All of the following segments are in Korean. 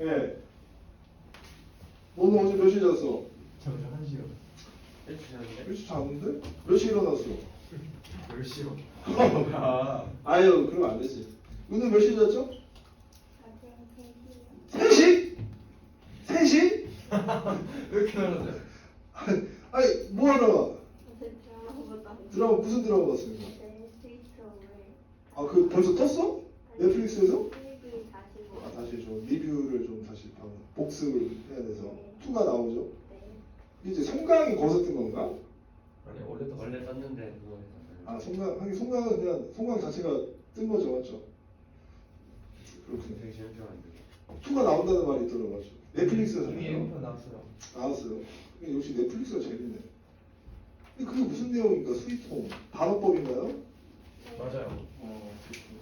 예. 너는 어제 몇 시에 잤어? 저 어제 한 시요. 일찍 자는데? 일찍 잤는데? 몇 시에 일어났어? 10시요. 아 아유, 그러면 안 되지. 오늘 몇 시에 잤죠? 아침 3시 3시? 3시? 왜 이렇게 놀랐어요? 아니, 뭐 하다가? 어제 드라마 무슨 드라마 봤습니까? 네, 아, 그 벌써 떴어? 넷플릭스에서? 다시 좀 리뷰를 좀 다시 봐- 복습을 해야 돼서 네. 2가 나오죠. 네. 이제 송강이 뜬 건가? 아니 원래 또 원래 떴는데 그거 아, 송강, 하긴 송강은 그냥 송강 자체가 뜬 거죠, 맞죠? 그렇군요. 되게 재밌게 봤는데 2가 나온다는 말이 있더라고요. 넷플릭스에서 이미 예고편 나왔어요. 나왔어요. 역시 넷플릭스가 재밌네. 근데 그게 무슨 내용인가? 스위트홈 반어법인가요? 맞아요. 어, 그렇군요.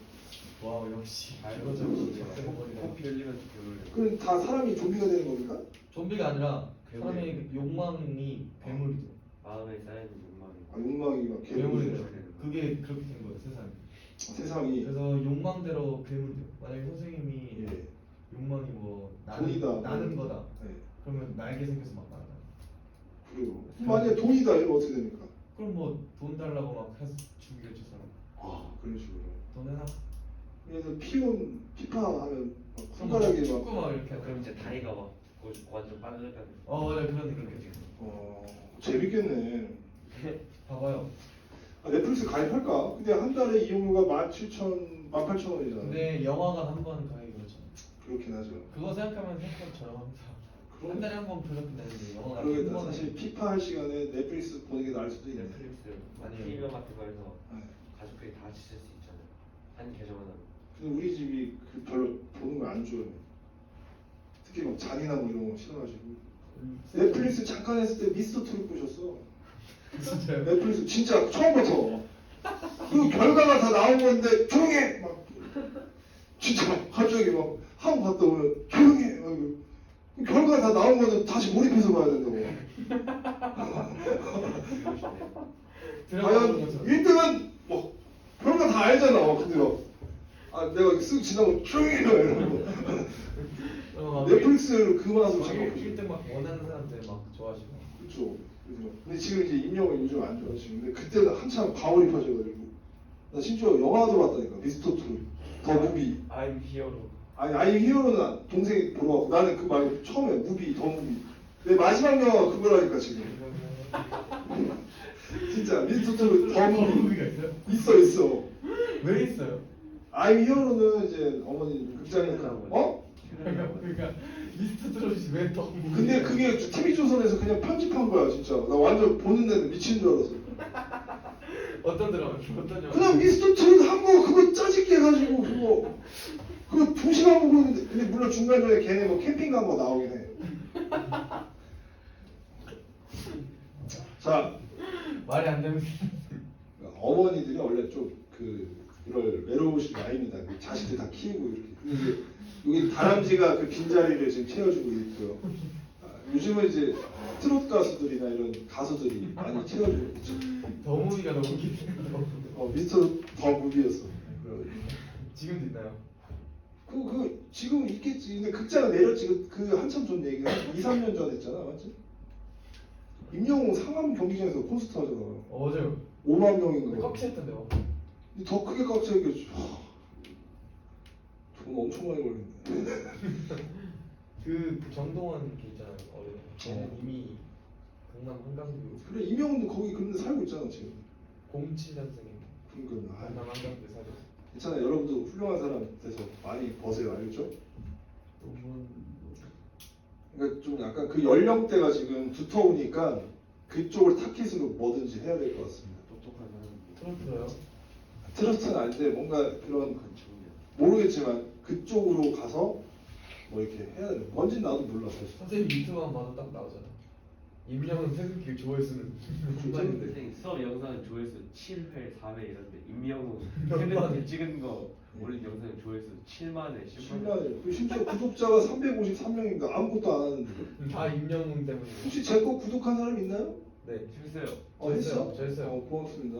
와 역시 알고. 코피 흘리면서 겨울 그럼 다 사람이 좀비가 되는 겁니까? 좀비가 아니라 괴물. 사람의 욕망이 괴물이 돼. 마음에 쌓이는 욕망이 아, 욕망이 막 괴물이 괴물이 돼. 그게 그렇게 된 거예요 세상이. 세상이 그래서 욕망대로 괴물이 돼요. 만약에 선생님이 예. 욕망이 뭐 나는, 돈이다. 나는 거다. 네. 그러면 날개 생겨서 막 날아. 그리고 만약에 돈이다 이러면 어떻게 됩니까? 그럼 뭐 돈 달라고 막 해서 죽이겠죠 사람. 아 그런 식으로. 돈 해놔. 그래서 피온 피파 하면 막 손가락에 축구 막막 이렇게 하고. 그럼 이제 다리가 막 고- 완전 빠르니까 어 맞아 그런 그렇게 어, 재밌겠네. 봐봐요. 아, 넷플릭스 가입할까? 근데 한 달에 이용료가 17,000, 18,000원이잖아. 근데 영화관 한 번 가기 그렇죠. 그렇긴 하죠. 그거 생각하면 생각보다 저렴합니다. 그럼- 한 달에 한번 그렇게 되는데 영화관 그러겠다. 한 번에 사실 피파 할 시간에 넷플릭스 보는 게 나을 수도 있네. 넷플릭스 아니에요. TV만 같은 거에서 네. 가족들이 다쓸수 있잖아요 한 계정은 하면 근데 우리 집이 그 별로 보는 걸안 좋아해. 특히 막 잔인한 거 이런 거 싫어가지고. 음, 넷플릭스 잠깐 했을 때 미스터 트롯 보셨어. 진짜요? 넷플릭스 진짜 처음부터 그 결과가 다 나온 건데 조용해 막 진짜 갑자기 막 하고 갔다 오면 조용해 막 이러고. 그 결과가 다 나온 거는 다시 몰입해서 봐야 된다고 과연 1등은 뭐 결과 다 알잖아 근데 막 아 내가 쓱 지나고 조용히 해 이러고 어, 넷플릭스를 그 맛으로 생각해 1등 막 원하는 사람들 막 좋아하시고. 그렇죠. 근데 지금 이제 임영은 요즘 안 좋아지고 근데 그때는 한참 과몰입하셔가지고. 나 심지어 영화도 봤다니까. 미스터 트롯. 더 무비. I'm 히어로 아니 아이 히어로는 동생이 보러 왔고 나는 그 말고 처음에 무비 더 무비. 내 마지막 영화가 그거라니까 지금. 진짜 미스터 트롯 더 무비? 있어 있어. 왜 있어요? 아이 히어로는 이제 어머니 극장에서 어? 그러니까 미스터 트롯이 왜더 무비? 근데 그게 TV 조선에서 그냥 편집한 거야 진짜 나 완전 보는 데는 미친 줄 알았어 어떤 드라마? 어떤 영화? 그냥 미스터 트롯 한거 그거 짜집게 해가지고 그거 그거 두 시간 보고 있는데 근데 물론 중간중간에 걔네 뭐 캠핑 간 거 나오긴 해. 자 말이 안 되는 어머니들이 원래 좀 그 이럴 외로우신 나이입니다. 그 자식들 다 키우고 이렇게. 여기 다람쥐가 그 빈자리를 지금 채워주고 있고요. 아, 요즘은 이제 트롯 가수들이나 이런 가수들이 많이 채워주고 있죠. 더 무비가 너무 기대요. 어, 미스터 더 무비였어. 그래가지고. 지금도 있나요? 그, 그, 지금 있겠지. 근데 극장은 내렸지. 그, 그 한참 전 얘기가 2, 3년 전 했잖아. 맞지? 임영웅 상암 경기장에서 콘서트 하잖아. 어, 맞아요. 5만 명인가. 꽉 찼던데요. 근데 더 크게 꽉 차있겠지. 돈 엄청 많이 걸리네. 그, 그 정동원 걔 있잖아요. 어른. 걔는 어. 이미 강남 한강뷰 그래, 임영웅도 거기 그런데 살고 있잖아, 지금. 07년생인데 그러니까. 아, 강남 한강뷰 살고 있어요. 괜찮아. 여러분도 훌륭한 사람 돼서 많이 버세요. 알겠죠? 너무 그러니까 좀 약간 그 연령대가 지금 두터우니까 그쪽을 타깃으로 뭐든지 해야 될 것 같습니다. 똑똑한 트로트 들어요? 트로트는 아닌데 뭔가 그런 모르겠지만 그쪽으로 가서 뭐 이렇게 해야 되는 뭔진 나도 몰라 사실 선생님 유튜브만 봐도 딱 나오잖아. 임영은 퇴근길 조회수는 중반인데. 선생님 수업 영상 조회수 7회, 4회 이런데 임영웅 핸드폰 찍은 거 올린 영상 조회수 7만에 10만에 7만 그 심지어 구독자가 353명인가 아무것도 안 하는데 다 임영웅 때문에. 혹시 제 거 구독한 사람 있나요? 네. 재밌어요 어 했어? 저 했어요. 어, 고맙습니다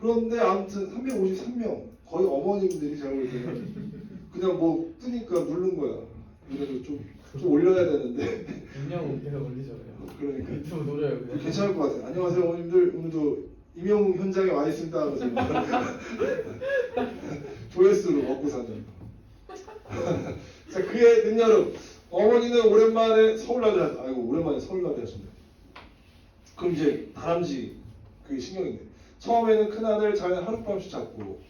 그런데 아무튼 353명 거의 어머님들이 볼 때는 그냥 뭐 뜨니까 누른 거야 그래도 좀 올려야 되는데 임영웅 배가 걸리잖아요. 그러니까 유튜브 노려요 그냥. 괜찮을 것 같아요. 안녕하세요 어머님들 오늘도 임용 현장에 와 있습니다. 하면서 조회수로 먹고 사는. 자 그의 늦여름 어머니는 오랜만에 서울나들 하셨. 아이고 오랜만에 서울나들 하셨네. 그럼 이제 다람쥐 그게 신경인데 처음에는 큰 아들 자기는 하룻밤씩 잡고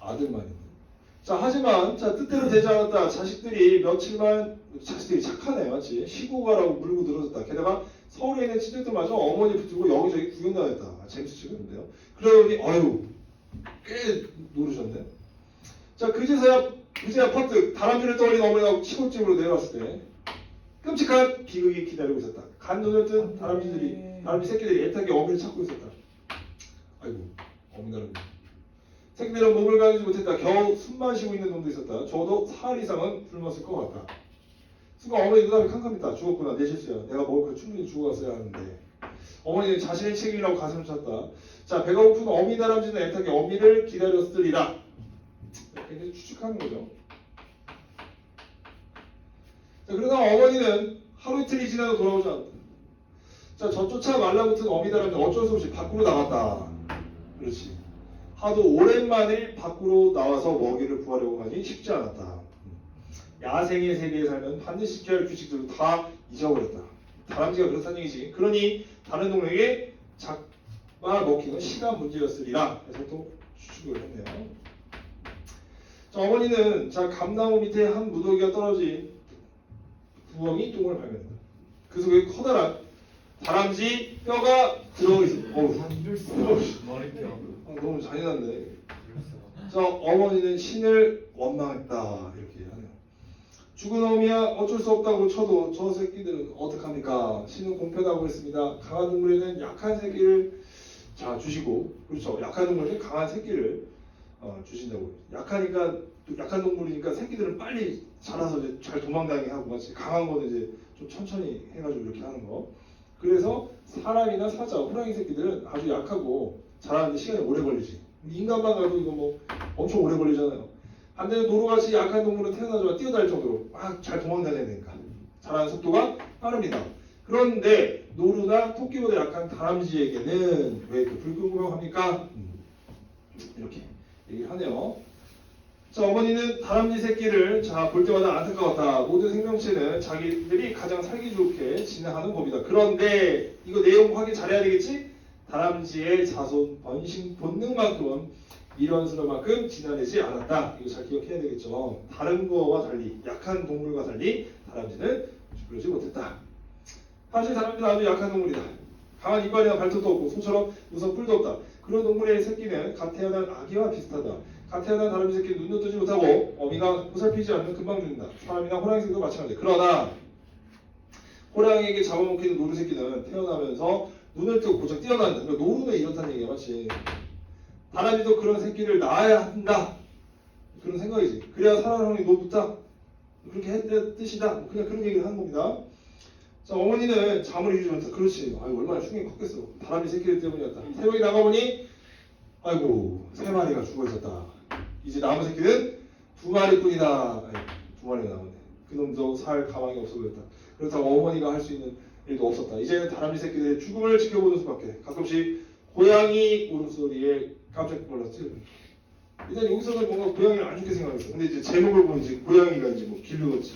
아들만 있는. 자 하지만 자 뜻대로 되지 않았다. 자식들이 며칠만 자식들이 착하네 맞지? 쉬고 가라고 물고 늘어졌다. 게다가 서울에 있는 친척들마저 어머니 붙들고 여기저기 구경 다녔다. 아, 재밌어 지금인데요. 그러더니 어유 꽤 노르셨네. 자 그제서야 그제야 퍼뜩 다람쥐를 떠올린 어머니가 시골집으로 내려왔을 때 끔찍한 비극이 기다리고 있었다. 간 눈을 뜬 다람쥐들이 다람쥐 새끼들이 애타게 어머니를 찾고 있었다. 아이고 다람쥐. 새끼들은 몸을 가누지 못했다. 겨우 숨만 쉬고 있는 놈도 있었다. 적어도 사흘 이상은 굶었을 것 같다. 순간 어머니 눈앞이 캄캄했다. 죽었구나. 내 실수야. 내가 먹을 거 충분히 죽어갔어야 하는데. 어머니는 자신의 책임이라고 가슴을 쳤다. 자, 배가 고픈 어미 다람쥐는 애타게 어미를 기다렸으리라. 굉장히 추측하는 거죠. 자, 그러나 어머니는 하루 이틀이 지나도 돌아오지 않았다. 자, 저쫓아 말라붙은 어미 다람쥐 어쩔 수 없이 밖으로 나갔다. 그렇지. 하도 오랜만에 밖으로 나와서 먹이를 구하려고 하니 쉽지 않았다. 야생의 세계에 살면 반드시 지켜야 할 규칙들을 다 잊어버렸다. 다람쥐가 그렇다는 얘기지. 그러니 다른 동물에게 잡아 먹히는 시간 문제였으리라. 해서 또 추측을 했네요. 자, 어머니는 자 감나무 밑에 한 무더기가 떨어진 구멍이 똥을 발견했다. 그 속에 커다란 다람쥐 뼈가 들어있어. 어우. 아, 너무 잔인한데. 자, 어머니는 신을 원망했다. 이렇게 하네요. 죽은 어미야 어쩔 수 없다고 쳐도 저 새끼들은 어떡합니까? 신은 공평하고 했습니다. 강한 동물에는 약한 새끼를 자 주시고 그렇죠. 약한 동물에는 강한 새끼를 어, 주신다고. 약하니까 또 약한 동물이니까 새끼들은 빨리 자라서 이제 잘 도망다니게 하고 같이 강한 거는 이제 좀 천천히 해가지고 이렇게 하는 거. 그래서 사람이나 사자, 호랑이 새끼들은 아주 약하고 자라는데 시간이 오래 걸리지. 인간만 가도 이거 뭐 엄청 오래 걸리잖아요. 반대로 노루같이 약한 동물은 태어나자마자 뛰어다닐 정도로 막 잘 도망다녀야 되니까 자라는 속도가 빠릅니다. 그런데 노루나 토끼보다 약한 다람쥐에게는 왜 이렇게 불공평합니까? 음, 이렇게 얘기를 하네요. 자, 어머니는 다람쥐 새끼를 자, 볼 때마다 안타까웠다. 모든 생명체는 자기들이 가장 살기 좋게 진행하는 법이다. 그런데 이거 내용 확인 잘해야 되겠지? 다람쥐의 자손 번식 본능만큼은 미련스러만큼 지나내지 않았다. 이거 잘 기억해야 되겠죠. 다른 거와 달리 약한 동물과 달리 다람쥐는 그러지 못했다. 사실 다람쥐는 아주 약한 동물이다. 강한 이빨이나 발톱도 없고 소처럼 우선 뿔도 없다. 그런 동물의 새끼는 갓 태어난 아기와 비슷하다. 갓 태어난 다람쥐 새끼는 눈도 뜨지 못하고 어미가 보살피지 않으면 금방 죽는다. 사람이나 호랑이 새끼도 마찬가지다. 그러나 호랑이에게 잡아먹히는 노루 새끼는 태어나면서 눈을 뜨고 고작 뛰어난다. 그러니까 노루는 이렇다는 얘기야, 맞지? 다람쥐도 그런 새끼를 낳아야 한다. 그런 생각이지. 그래야 살아남는 노붓다. 그렇게 했 뜻이다. 뭐 그냥 그런 얘기를 하는 겁니다. 자, 어머니는 잠을 이루지 못했다. 그렇지. 아유, 얼마나 충격이 컸겠어. 다람쥐 새끼들 때문이었다. 새벽에 나가보니, 아이고, 세 마리가 죽어 있었다. 이제 남은 새끼는 두 마리뿐이다. 아이고, 두 마리가 남았네. 그놈도 살 가망이 없어 보였다. 그렇다고 어머니가 할 수 있는 일도 없었다. 이제는 다람쥐 새끼들의 죽음을 지켜보는 수밖에. 가끔씩 고양이 울음소리에 깜짝 놀랐지. 일단 여기서는 뭔가 고양이를 안 좋게 생각했어. 근데 이제 제목을 보면 이제 고양이가 이제 뭐 길르겠지.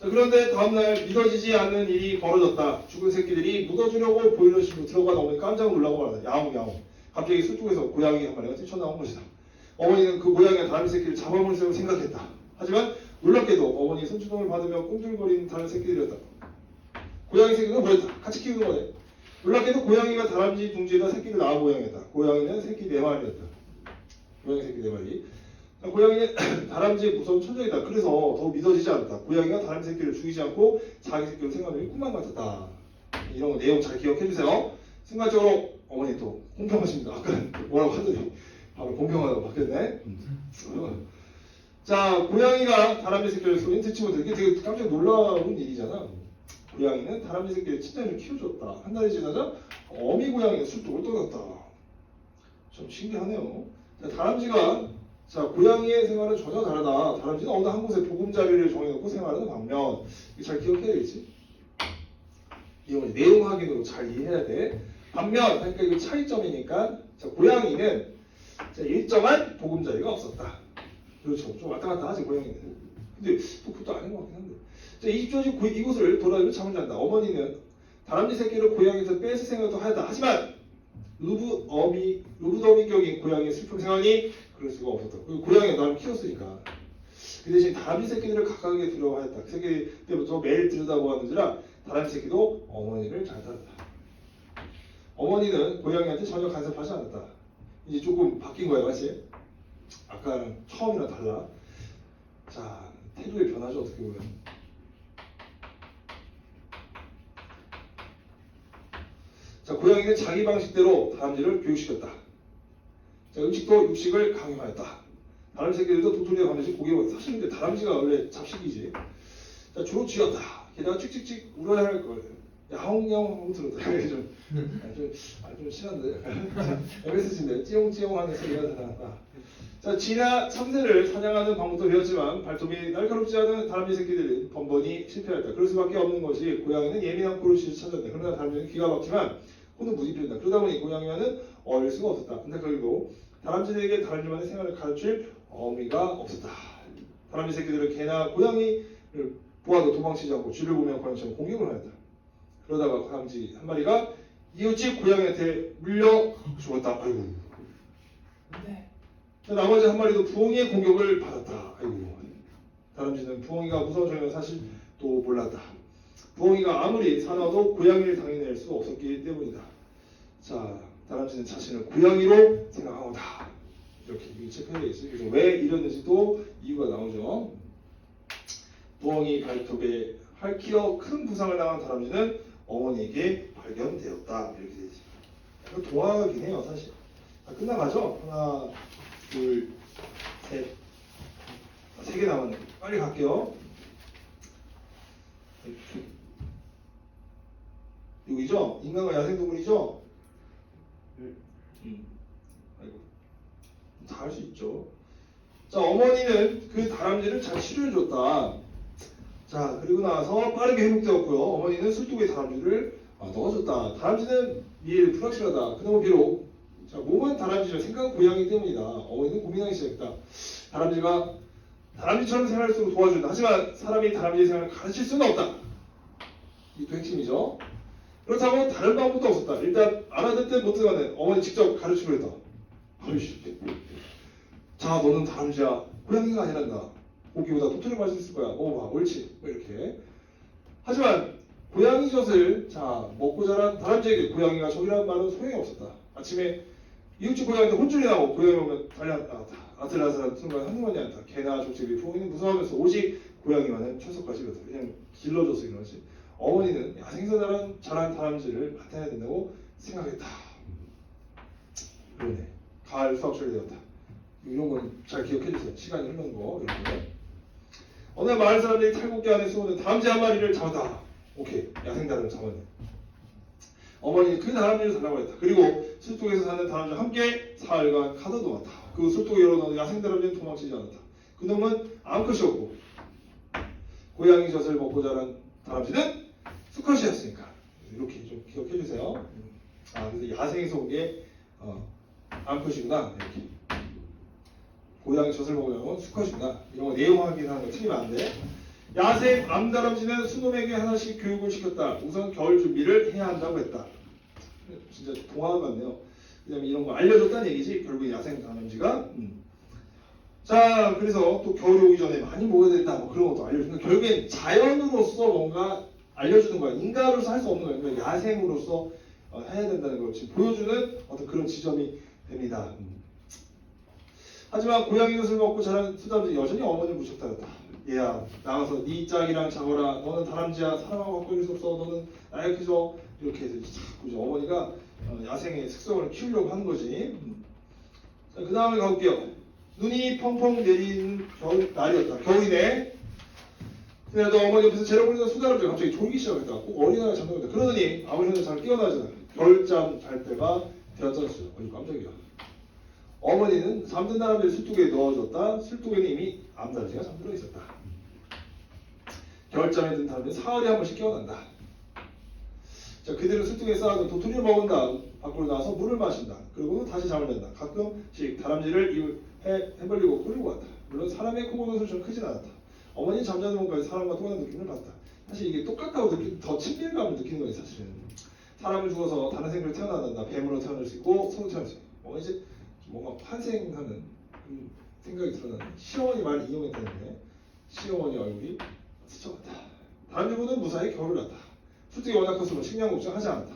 자, 그런데 다음날 믿어지지 않는 일이 벌어졌다. 죽은 새끼들이 묻어주려고 보일러실로 들어가 어머니 깜짝 놀라고 말한다. 야옹 야옹. 갑자기 숲속에서 고양이 한 마리가 뛰쳐나온 것이다. 어머니는 그 고양이가 다른 새끼를 잡아먹으려고 생각했다. 하지만 놀랍게도 어머니의 손주동을 받으며 꿈틀거리는 다른 새끼들이었다. 고양이 새끼가 뭐였다? 같이 키우는 거네. 놀랍게도 고양이가 다람쥐 둥지에다 새끼를 낳아 고양이였다. 고양이는 새끼 네 마리였다. 고양이 새끼 네 마리. 고양이는 다람쥐의 무서운 천적이다. 그래서 더 믿어지지 않았다. 고양이가 다람쥐 새끼를 죽이지 않고 자기 새끼를 생각하는 꿈만 같았다. 이런 거 내용 잘 기억해 주세요. 순간적으로 어머니 또 공평하십니다. 아까 뭐라고 하더니 바로 공평하다고 바뀌었네. 음. 자, 고양이가 다람쥐 새끼를 듣지 못해. 이게 되게 깜짝 놀라운 일이잖아. 고양이는 다람쥐 새끼를 친절히 키워줬다. 한 달이 지나자 어미 고양이가 술독을 떠났다. 좀 신기하네요. 자, 다람쥐가 자 고양이의 생활은 전혀 다르다. 다람쥐는 어느 한 곳에 보금자리를 정해놓고 생활하는 반면 잘 기억해야 되겠지? 이거 내용 확인으로 잘 이해해야 돼. 반면 그러니까 이거 차이점이니까 자 고양이는 자, 일정한 보금자리가 없었다. 그렇죠. 좀 왔다 갔다 하지 고양이는. 근데 또 그것도 아닌 것 같긴 한데. 자, 20조 고 이곳을 돌아다니며 잠을 잔다. 어머니는 다람쥐 새끼를 고양이에서 뺏을 생각도 하였다. 하지만 루브 어미 루브 더미 격인 고양이의 슬픈 생활이 그럴 수가 없었다. 그 고양이가 나를 키웠으니까. 그 대신 다람쥐 새끼들을 가까하게 두려워하였다. 그 새끼 때부터 매일 들여다보았는지라 다람쥐 새끼도 어머니를 잘 따랐다. 어머니는 고양이한테 전혀 간섭하지 않았다. 이제 조금 바뀐 거예요, 맞지? 아까랑 처음이랑 달라. 자, 태도의 변화죠, 어떻게 보면. 자, 고양이는 자기 방식대로 다람쥐를 교육시켰다. 자, 음식도 육식을 강요하였다. 다람쥐 새끼들도 도토리와 반드시 고기 먹었다. 사실 근데 다람쥐가 원래 잡식이지. 자, 주로 쥐었다. 게다가 찍찍찍 울어야 할 걸. 야 옹야옹 들었다. 이게 좀, 아, 좀, 아, 좀 심한데. MSG인데 찌용찌용 하는 소리가 나다. 자, 쥐나 참새를 사냥하는 방법도 배웠지만 발톱이 날카롭지 않은 다람쥐 새끼들은 번번이 실패했다. 그럴 수밖에 없는 것이 고양이는 예민한 포르시를 찾았다. 그러나 다람쥐는 귀가 막히만 코는 무지편이다. 그러다 보니 고양이와는 어울릴 수가 없었다. 근데 결국 다람쥐들에게 다람쥐만의 생활을 가르칠 어미가 없었다. 다람쥐 새끼들은 개나 고양이를 보아도 도망치지 않고 쥐를 보면 고양이처럼 공격을 하였다. 그러다가 다람쥐 한 마리가 이웃집 고양이한테 물려 죽었다. 아이고. 자, 나머지 한 마리도 부엉이의 공격을 받았다. 아이고. 다람쥐는 부엉이가 무서운 점을 사실 또 몰랐다. 부엉이가 아무리 사나워도 고양이를 당해낼 수 없었기 때문이다. 자, 다람쥐는 자신을 고양이로 생각하고다. 이렇게 체크되어 있어요. 그래서 왜 이랬는지도 이유가 나오죠. 부엉이 발톱에 핥히어 큰 부상을 당한 다람쥐는 어머니에게 발견되었다. 이렇게 되어 있습니다. 도화긴 해요, 사실. 자, 끝나가죠? 하나, 둘, 셋. 세개 남았네. 빨리 갈게요. 여기죠? 인간과 야생동물이죠? 음. 아이고. 다 할 수 있죠. 자, 어머니는 그 다람쥐를 잘 치료해줬다. 자, 그리고 나서 빠르게 회복되었고요. 어머니는 술독에 다람쥐를 아, 넣어줬다. 다람쥐는 미일 불확실하다. 그나마 비록 자, 몸은 다람쥐지만 생각은 고양이 때문이다. 어머니는 고민하기 시작했다. 다람쥐가 다람쥐처럼 생활할 수 있도록 도와준다. 하지만 사람이 다람쥐의 생활을 가르칠 수는 없다. 이또 핵심이죠. 그렇다고 다른 방법도 없었다. 일단 알아듣든 못 듣든 어머니 직접 가르치려 했다. 아이씨. 자, 너는 다람쥐야. 고양이가 아니란다. 고기보다 도토리 맛이 있을 거야. 먹어봐. 옳지. 뭐 이렇게. 하지만 고양이 젖을 자 먹고 자란 다람쥐에게 고양이가 적이라는 말은 소용이 없었다. 아침에 이웃집 고양이한테 혼쭐이 나고 고양이 오면 달려 아, 아슬아슬한 순간 한동안이 않다. 개나 족제비 부엉이는 무서워하면서 오직 고양이만은 철석까지 이렇다. 그냥 길러줘서 이러지. 어머니는 야생에서 자란, 자란 다람쥐를 나타내야 된다고 생각했다. 그러네. 가을 수학 처리되었다. 이런 건 잘 기억해 주세요. 시간이 흐르는 거 이런 거. 어느 날 마을 사람들이 탈곡기 안에 숨어는 다람쥐 한 마리를 잡았다. 오케이. 야생 다람쥐 잡았네. 어머니는 그 다람쥐를 달라고 했다. 그리고 술독에서 사는 다람쥐와 함께 사흘간 가둬 놓았다. 그 술독에 열어놓은 야생 다람쥐는 도망치지 않았다. 그놈은 것이 없고 고양이 젖을 먹고 자란 다람쥐는 수컷이었으니까 이렇게 좀 기억해 주세요. 아 그래서 야생에서 온게 어, 암컷이구나 이렇게 고양이 젖을 먹으려면 수컷이구나 이런 거 내용 확인하는 거 틀리면 안 돼. 야생 암다람쥐는 수놈에게 하나씩 교육을 시켰다. 우선 겨울 준비를 해야 한다고 했다. 진짜 동화 같네요. 왜냐면 이런 거 알려줬다는 얘기지. 결국 야생 다람쥐가. 음. 자, 그래서 또 겨울이 오기 전에 많이 먹어야 된다. 뭐 그런 것도 알려주는. 결국엔 자연으로서 뭔가 알려주는 거야. 인간으로서 할 수 없는 거야. 그러니까 야생으로서 어, 해야 된다는 걸 지금 보여주는 어떤 그런 지점이 됩니다. 음. 하지만 고양이 옷을 먹고 자란 수다람쥐 여전히 어머니를 무척다렸다. 얘야 나가서 네 짝이랑 자거라. 너는 다람쥐야. 갖고 있을 수 없어. 너는 나의 그저 이렇게 해서 자꾸 어머니가 어, 야생의 특성을 키우려고 하는 거지. 음. 자, 그 다음에 가볼게요. 눈이 펑펑 내리는 겨울 날이었다. 겨울이네. 그래도 어머니 옆에서 재려보니까 수다람쥐가 갑자기 졸기 시작했다. 꼭 어린아이가 잠들고 있다. 그러더니 아버지는 잘 깨어나잖아. 겨울잠 잘 때가 되었잖았어요. 어이 깜짝이야. 어머니는 잠든 다람쥐를 술독에 넣어줬다. 술독에는 이미 암다람쥐가 잠들어 있었다. 겨울잠에 든 다람쥐는 사흘에 한 번씩 깨어난다. 자, 그들은 술독에 쌓아둔 도토리를 먹은 다음 밖으로 나와서 물을 마신다. 그리고 다시 잠을 잔다. 가끔씩 다람쥐를 입을 해, 해벌리고 끌고 갔다. 물론 사람의 코고는 소리처럼 크진 않았다. 어머니는 잠자는 몸까지 사람과 통하는 느낌을 받다. 사실 이게 똑같다고 느끼, 더 친밀감을 느끼는 거예요, 사실은. 사람을 죽어서 다른 생물로 태어난다. 뱀으로 태어날 수 있고, 소로 태어날 수 있고. 어, 이제 뭔가 환생하는 음, 생각이 드러나는 시어머니 말을 이용했다는데 시어머니 얼굴이 스쳐갔다. 다람쥐보는 무사히 겨울을 났다. 술집이 워낙 컸으면 식량 걱정하지 않았다.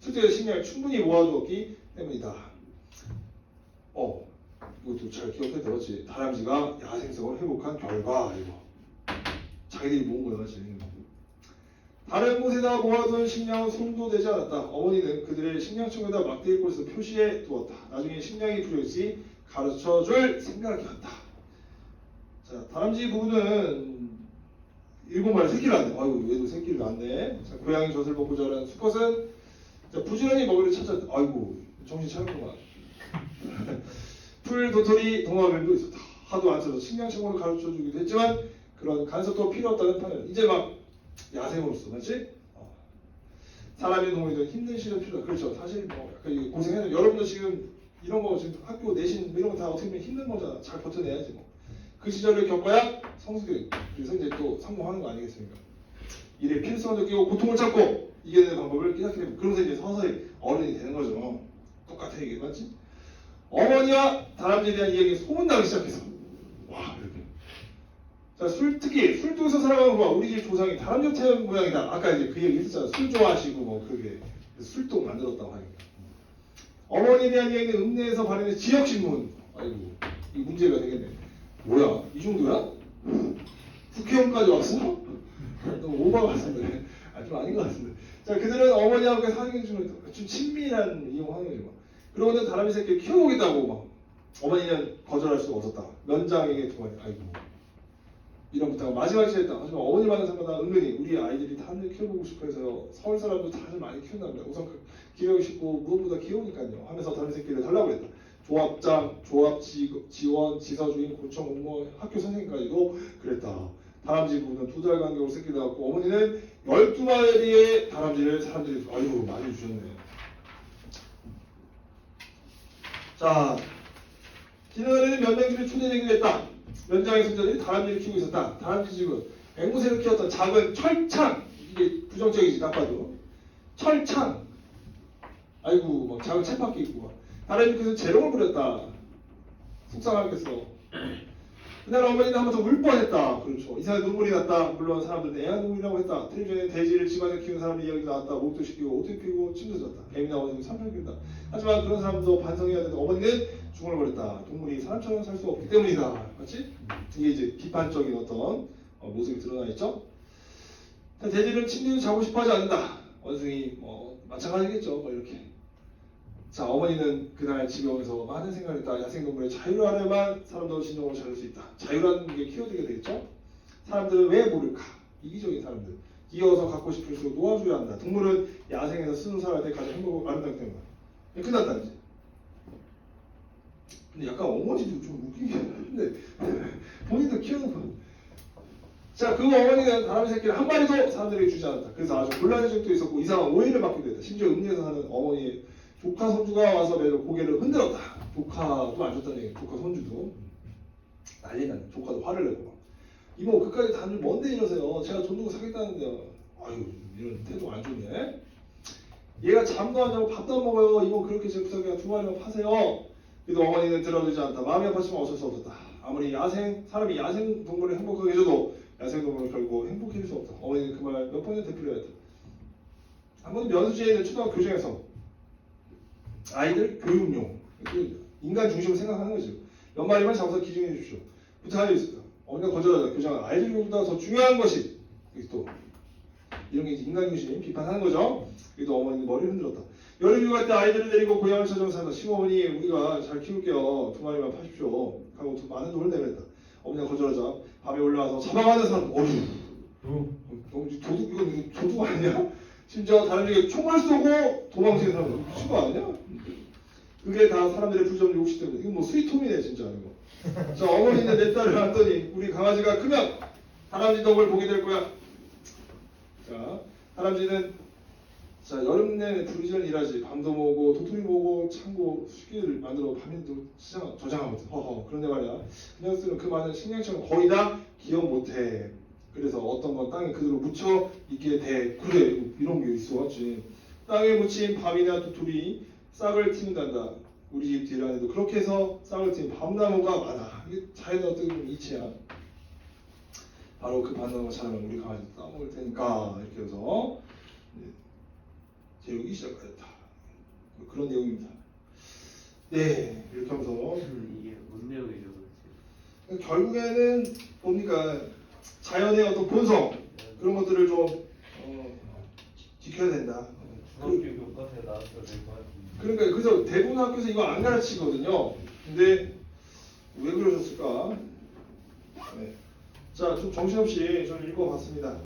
술집에 식량을 충분히 모아두었기 때문이다. 어, 이것도 잘 기억해 들었지. 다람쥐가 야생성을 회복한 결과 이거. 자기들이 모은 거야 지금. 다른 곳에다 모아둔 식량은 손도 대지 않았다. 어머니는 그들의 식량청에다 막대기 꼴에서 표시해 두었다. 나중에 식량이 필요했지 가르쳐줄 생각이었다. 자, 다람쥐 부부는 마리 새끼를 낳네. 아이고 얘도 새끼를 낳네. 자, 고양이 젖을 먹고 자란 수컷은 자, 부지런히 먹이를 찾아. 아이고 정신 차렸구만. 풀 도토리 동화뱀도 있었다. 하도 안 써서 식량청으로 가르쳐주기도 했지만 그런 간섭도 필요 없다는 판을 이제 막 야생으로서 맞지? 어. 사람이 동물이든 힘든 시절 필요다. 그렇죠. 사실 뭐 약간 이게 고생해야 여러분도 지금 이런 거 지금 학교 내신 뭐 이런 거 다 어떻게 보면 힘든 거잖아. 잘 버텨내야지 뭐. 그 시절을 겪어야 성숙이 그래서 이제 또 성공하는 거 아니겠습니까? 일의 필요성을 느끼고 고통을 참고 이겨내는 방법을 깨닫게 되고 그러면서 이제 서서히 어른이 되는 거죠. 똑같아 이게 맞지? 어머니와 다람쥐에 대한 이야기 소문나기 시작해서 와 이렇게 자, 술 특히 술독에서 살아가는 거 우리 집 조상이 다람쥐 태양 모양이다. 아까 이제 그 얘기 했었잖아. 술 좋아하시고 뭐 그게 술독 만들었다고 하니까. 어머니에 대한 이야기는 읍내에서 발행된 지역 신문. 아이고 이 문제가 되겠네. 뭐야 이 정도야? 국회의원까지 왔어? 너무 오버 같은데. 아 좀 아닌 것 같은데. 자 그들은 함께 사는 중에 좀 친밀한 이용하는 거죠. 그러고는 다람쥐 새끼를 키워보겠다고 막 어머니는 거절할 수가 없었다. 면장에게 통하니 아이고. 이런 부탁을 마지막에 했다. 하지만 어머니 만난 사람마다 은근히 우리 아이들이 다른 키워보고 싶어 해서 서울 사람도 다들 많이 키운답니다. 우선 그 기억이 쉽고 무엇보다 귀여우니까요. 하면서 다른 새끼를 달라고 했다. 조합장, 조합 지, 지원, 지사주인, 고청, 공무원, 학교 선생님까지도 그랬다. 다람쥐 부부는 두 달 간격으로 새끼를 낳았고 어머니는 12마리의 다람쥐를 사람들이 아이고 많이 주셨네. 자, 지난해에는 면장들이 초대되기도 했다. 면장의 손자들이 다람쥐를 키우고 있었다. 다람쥐 집은 앵무새를 키웠던 작은 철창 이게 부정적이지 나빠도 철창 아이고 막 작은 쳇바퀴 있고 막 다람쥐 그래서 재롱을 부렸다. 속상하겠어. 그날 어머니는 한 번 더 울 뻔했다. 그렇죠. 이상하게 눈물이 났다. 물론 사람들은 애완동물이라고 했다. 텔레비전에 돼지를 집안에 키우는 사람의 이야기도 나왔다. 목도 시키고 옷도 피고 침도 졌다. 뱀이 나오는 삼촌 키운다. 하지만 그런 사람도 반성해야 되는데 어머니는 죽음을 버렸다. 동물이 사람처럼 살 수 없기 때문이다. 맞지? 이게 이제 비판적인 어떤 어, 모습이 드러나 있죠. 돼지는 침대에서 자고 싶어하지 않는다. 원숭이 뭐 마찬가지겠죠. 뭐 이렇게. 자 어머니는 그날 집에 오면서 많은 생각을 했다. 야생동물의 자유를 하려면 사람도 진정으로 자를 수 있다. 자유라는 게 키워드게 되겠죠. 사람들은 왜 모를까? 이기적인 사람들. 귀여워서 갖고 싶을수록 놓아줘야 한다. 동물은 야생에서 스스로 살아야 돼 가장 아름답게 되는 거야. 끝났다 이제. 근데 약간 어머니도 좀 웃기게 하는데 본인도 키우는 거. 자, 그 어머니는 다람쥐 새끼를 한 마리도 사람들에게 주지 않았다. 그래서 아주 곤란한 적도 있었고 이상한 오해를 받기도 했다. 심지어 읍내에서 사는 어머니의 조카 손주가 와서 매일 고개를 흔들었다. 조카도 안 줬다는 얘기. 조카 손주도 난리 났네. 조카도 화를 내고 막. 이모 그까지 다들 뭔데 이러세요. 제가 돈 주고 사겠다는데요. 아유 이런 태도 안 좋네. 얘가 잠도 안 자고 밥도 안 먹어요. 이모 그렇게 제 구석에 두 마리만 파세요. 그래도 어머니는 들어주지 않다. 마음이 아팠지만 어쩔 수 없었다. 아무리 야생 사람이 야생 동물을 행복하게 해줘도 야생 동물은 결국 행복해질 수 없다. 어머니는 그 말 몇 번이나 되풀이했다. 한번 면수지에 있는 초등학교 교정에서 아이들 교육용 그 인간 중심으로 생각하는 거죠. 몇 마리만 잡아서 기증해 주십시오. 부탁하여 있습니다. 어머니가 거절하다. 교장은 아이들 교육보다 더 중요한 것이 또 이런 게 인간 중심 비판하는 거죠. 그래도 어머니는 머리를 흔들었다. 여름 휴가 때 아이들을 데리고 고향을 산다. 시어머니 우리가 잘 키울게요. 두 마리만 파십시오. 하고 더 많은 돈을 내뱉다. 어머니가 거절하자 밤에 올라와서 잡아가는 사람 어휴 어. 너무 도둑 이건 도둑 아니야? 심지어 다른 에게 총을 쏘고 도망치는 사람 미친 거 아니야? 그게 다 사람들의 부정 욕심 때문에 이거 뭐 스위트홈이네 진짜 이거. 자 어머니는 내 딸을 낳았더니 우리 강아지가 크면 다람쥐 덕을 보게 될 거야. 자 다람쥐는 자 여름 내내 부리전 일하지 밤도 모고 도토리 모고 창고 수기를 만들어 밤에도 시장 저장하거든. 허허 그런데 말이야 그 녀석들은 그 많은 식량처럼 거의 다 기억 못해. 그래서 어떤 건 땅에 그대로 묻혀 있게 돼. 그래 이런 게 있어, 맞지? 땅에 묻힌 밤이나 도토리 싹을 틔운단다. 우리 집 뒤란에도 그렇게 해서 싹을 틔운 밤나무가 많아. 이게 자연의 보면 이치야. 바로 그 밤나무 자라면 우리 강아지 따먹을 테니까 이렇게 해서 네, 재우기 시작하였다. 그런 내용입니다. 네, 이렇게 하면서 음, 이게 뭔 내용이죠 도대체? 결국에는 뭡니까 자연의 어떤 본성 그런 것들을 좀 어, 지켜야 된다. 중학교 교과서에 나왔어야 될것 같은데. 그러니까 그래서 대부분 학교에서 이거 안 가르치거든요. 근데 왜 그러셨을까? 네. 자, 좀 정신없이 좀 읽어봤습니다.